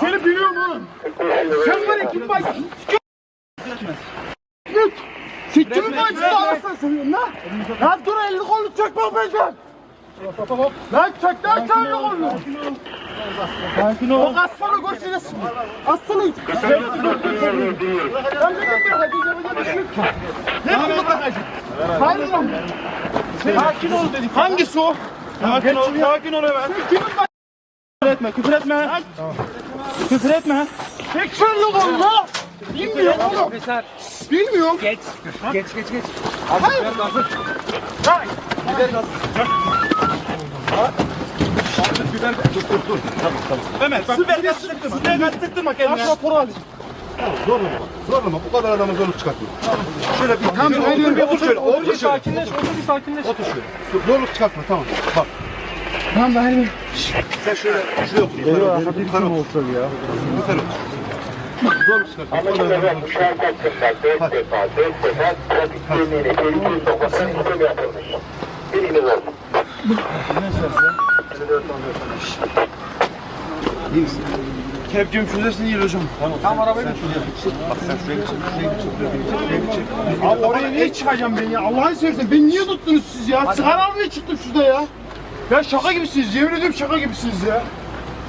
Seni biliyorum oğlum. Sen var ya kim baş... Git. Sen kimin başını ağırsan söylüyorsun lan? Lan dur elini kolunu çek bak benden. Lan çek lan sen elini kolunu. Sakin ol. O aslanı görüşeceğiz şimdi. Aslanı. Ben de getireceğim. Ne bu bakacak? Hayır lan. Sakin ol dedik. Hangisi o? Sakin ol. Sakin ol hemen. Küfür etme. Küfür etme. Küfür etme. Elini kolunu. Bilmiyorum oğlum. Bilmiyorum. Geç. Geç geç geç. Hayır. Mehmet bak. Süper gaz sıktırma. Süper gaz sıktırma kendine. Aç raporu alayım. Zorlama. Zorlama. Bu kadar adamı zorluk çıkartma. Şöyle bir Tamam, bir hayır, otur, bir hayır, otur şöyle. Otur şöyle. Sakinleş. Otur bir sakinleş. Otur şöyle. Zorluk çıkartma tamam. Bak Tamam da hayır. sen şöyle şuraya otur. Yukarı otur. Yukarı otur. Yukarı otur. Zorluk çıkartma. Bu kadar adamı zorluk çıkartma. Şarkı hakkında dört defa, dört defa trafik güvenliğine tehlikeli sokaktan tutum yapılmış. Bilginiz olsun. Kepçem şurasını yiyin hocam. Bak sen şuraya geç. Şuraya geç. Şuraya geç. Abi oraya niye çıkacağım ben ya? Allah'ını seversen beni niye tuttunuz siz ya? Sigara almaya çıktım şurada ya. Ya şaka gibisiniz. Yemin ediyorum şaka gibisiniz ya.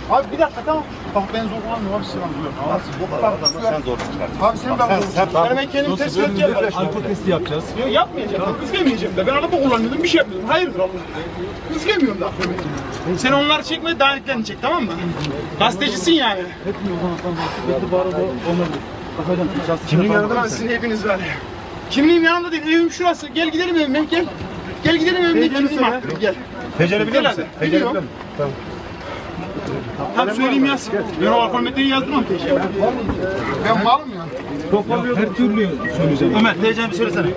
Abi bir dakika tamam. Bak ben zor kullanmıyorum abi sen anlıyor. Bu kadar sen zorluk çıkartma. Abi sen ben sen- zor Yani ben kendim test yapacağım. Alkol testi yapacağız. Yok yapmayacağım. Kızgemeyeceğim de. Ben araba kullanıyordum bir şey yapmıyordum. Hayırdır Allah. Kızgemiyorum da. Sen onları çekme davetlerini çek tamam mı? Gazetecisin yani. Kimin yanında Ben sizin hepiniz var. Kimliğim yanımda değil. Evim şurası. Gel gidelim evime. Gel. Gel gidelim evime. Kimliğimi attırayım. Gel. Beceri biliyor Gel musun? hadi. Beceri Biliyorum. biliyor musun? Tamam. Tam söyleyeyim yaz. Ben o yazdıramam TC'ye. Ben malım ya. Her türlü söyleyeceğim. Ömer diyeceğimi söylesene.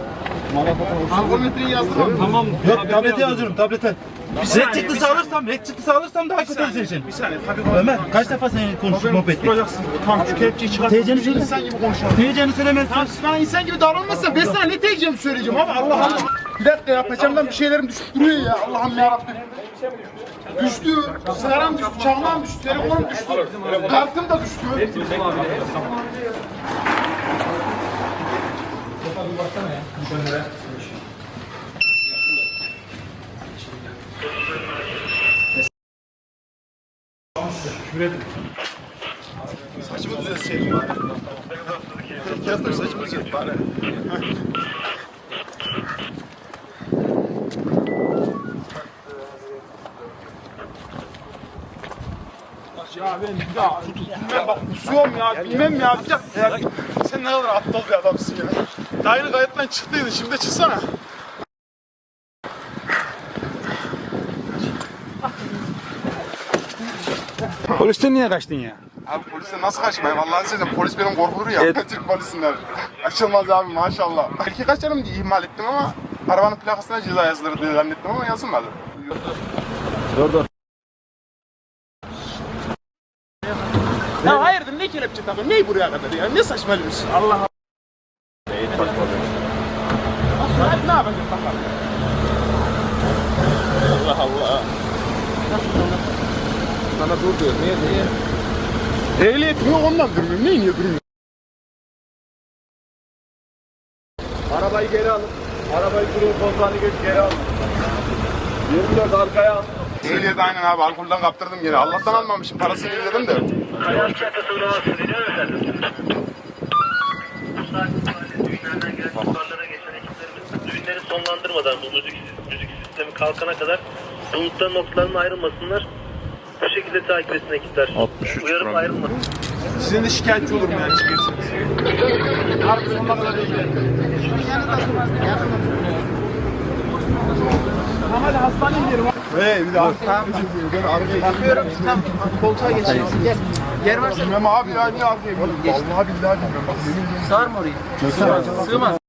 Alkol metreyi yazdıramam. Tamam. Yok tablete yazıyorum tablete. Red çıktısı alırsam, red çıktısı alırsam daha kötü için. Bir saniye. Tabii Ömer kaç defa senin konuşup muhabbet ettik? Duracaksın. Tamam şu kelepçeyi çıkart. TC'ni söyle. İnsan gibi konuşalım. Diyeceğini söylemezsin. Tamam bana insan gibi davranmazsan ben sana ne diyeceğimi söyleyeceğim abi Allah Allah. Bir dakika ya peçemden bir şeylerim düşüp duruyor ya Allah'ım yarabbim. Düştü, sigaram düştü, çakmağım düştü, telefonum düştü, kartım da düştü. Saçımı düzeltseydim bari. Yatır saçımı düzelt bari. Ya ben ya bilmem bak kusuyorum ya bilmem ya bir dakika ya. Sen ne kadar aptal bir adamsın ya. Daha yeni kayıttan çıktıydın şimdi çıksana. Polisten niye kaçtın ya? Abi polise nasıl kaçmayayım Allah'ını seversen polis benim korkulur ya Türk polisinden. Açılmaz abi maşallah. Belki kaçarım diye ihmal ettim ama arabanın plakasına ceza yazılır diye zannettim ama yazılmadı. Ya hayırdır ne kelepçe takıyorsun? Neyi buraya kadar ya? Ne saçmalıyorsun? Allah Allah. Hadi ne yapacağız bakalım. Allah Allah. Sana dur diyor. Niye niye? Ehliyetim yok ondan durmuyorum. Neyi niye durmuyorum? Arabayı geri alın. Arabayı durun kontağını geç geri alın. 24 arkaya al. Ehliyet aynen abi alkolden kaptırdım gene. Allah'tan almamışım parasını ödedim de. Düğünlerden gelen ihbarlara geçen ekiplerimiz düğünleri sonlandırmadan bu müzik, müzik sistemi kalkana kadar bulutların noktalarına ayrılmasınlar. Bu şekilde takip etsin ekipler. 63 Uyarıp ayrılmasın. Sizin de şikayetçi olurum yani çıkıyorsunuz. Sonuna kadar değil. Hadi hastaneye gidelim. Hey bir daha. Tamam. Ben arkaya Bakıyorum tamam. Koltuğa geçelim. Gel. Yer varsa. Bilmem abi ya niye arkaya gidiyorum? Vallahi billahi bilmiyorum. Bak yemin ediyorum. Sığar mı orayı? Sığmaz.